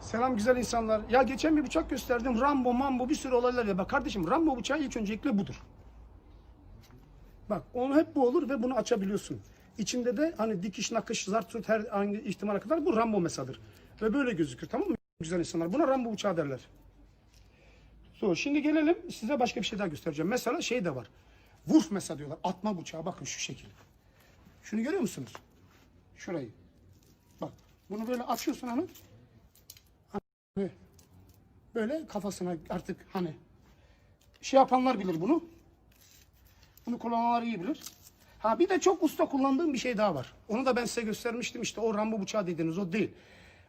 Selam güzel insanlar. Ya geçen bir bıçak gösterdim. Rambo, mambo bir sürü olaylar ya. Bak kardeşim Rambo bıçağı ilk öncelikle budur. Bak onu hep bu olur ve bunu açabiliyorsun. İçinde de hani dikiş, nakış, zart, tut her hangi ihtimale kadar bu Rambo mesadır. Ve böyle gözükür tamam mı güzel insanlar? Buna Rambo bıçağı derler. So, şimdi gelelim size başka bir şey daha göstereceğim. Mesela şey de var. Wurf mesela diyorlar. Atma bıçağı bakın şu şekil. Şunu görüyor musunuz? Şurayı. Bak bunu böyle açıyorsun hani. Hani böyle kafasına artık hani şey yapanlar bilir bunu. Bunu kullananlar iyi bilir. Ha bir de çok usta kullandığım bir şey daha var. Onu da ben size göstermiştim işte o Rambo bıçağı dediğiniz o değil.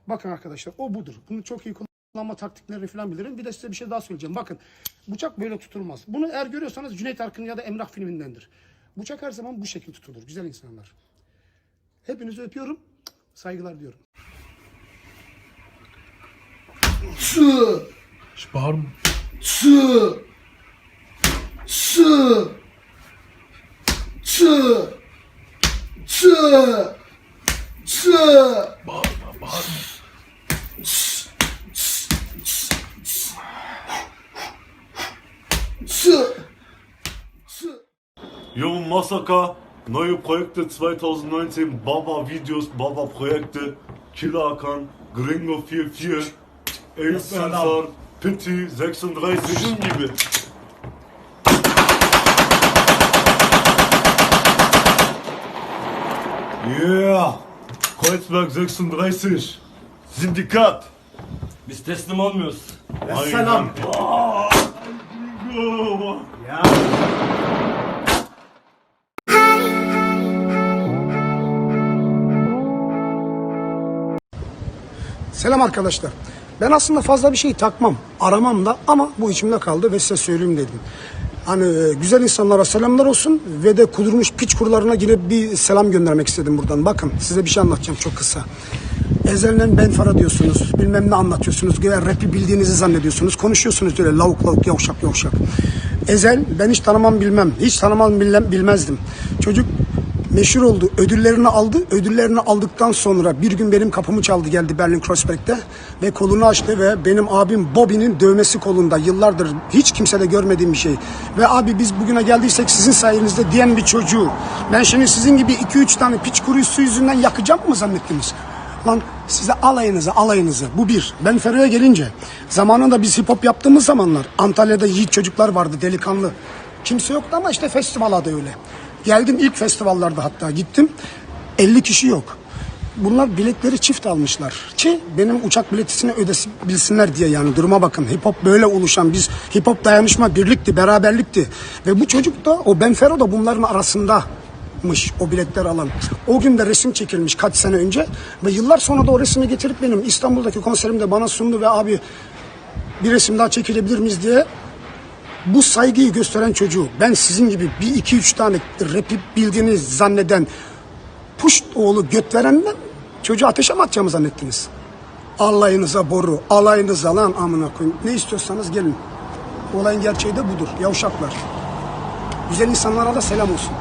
Bakın arkadaşlar o budur. Bunu çok iyi kullanma taktiklerini falan bilirim. Bir de size bir şey daha söyleyeceğim. Bakın bıçak böyle tutulmaz. Bunu eğer görüyorsanız Cüneyt Arkın ya da Emrah filmindendir. Bıçak her zaman bu şekil tutulur. Güzel insanlar. Hepinizi öpüyorum. Saygılar diyorum. Sı, Ich bağırma. sı, sı, sı, sı, sı. Bağırma, bağırma. Jo, Massaker, neue Projekte 2019, Baba Videos, Baba Projekte, Killer Akan, Gringo 44, Ace Ansar, Pity 36 Liebe. Yeah! Kreuzberg 36. Sindikat. Biz teslim olmuyoruz. Esselam. Aynen. Aa! Selam. Arkadaşlar. Ben aslında fazla bir şey takmam, aramam da ama bu içimde kaldı ve size söyleyeyim dedim. Hani e, güzel insanlara selamlar olsun ve de kudurmuş piç kurularına yine bir selam göndermek istedim buradan. Bakın size bir şey anlatacağım çok kısa. Ezelden ben Fara diyorsunuz, bilmem ne anlatıyorsunuz, güya rapi bildiğinizi zannediyorsunuz, konuşuyorsunuz öyle lavuk lavuk yavşak yavşak. Ezel ben hiç tanımam bilmem, hiç tanımam bilmem, bilmezdim. Çocuk meşhur oldu. Ödüllerini aldı. Ödüllerini aldıktan sonra bir gün benim kapımı çaldı geldi Berlin Kreuzberg'de ve kolunu açtı ve benim abim Bobby'nin dövmesi kolunda. Yıllardır hiç kimsede görmediğim bir şey. Ve abi biz bugüne geldiysek sizin sayenizde diyen bir çocuğu. Ben şimdi sizin gibi 2-3 tane piç kurusu yüzünden yakacağım mı zannettiniz? Lan size alayınızı alayınızı bu bir. Ben Fero'ya gelince zamanında biz hip hop yaptığımız zamanlar Antalya'da yiğit çocuklar vardı delikanlı. Kimse yoktu ama işte festivala da öyle. Geldim ilk festivallarda hatta gittim. 50 kişi yok. Bunlar biletleri çift almışlar. Ki benim uçak biletisini ödebilsinler diye yani duruma bakın. Hip hop böyle oluşan biz hip hop dayanışma birlikti, beraberlikti. Ve bu çocuk da o Benfero da bunların arasındamış o biletler alan. O gün de resim çekilmiş kaç sene önce ve yıllar sonra da o resmi getirip benim İstanbul'daki konserimde bana sundu ve abi bir resim daha çekilebilir miyiz diye bu saygıyı gösteren çocuğu ben sizin gibi bir iki üç tane rapi bildiğini zanneden puşt oğlu göt verenden çocuğu ateşe mi atacağımı zannettiniz? Alayınıza boru, alayınıza lan amına koyayım. Ne istiyorsanız gelin. Olayın gerçeği de budur. Yavşaklar. Güzel insanlara da selam olsun.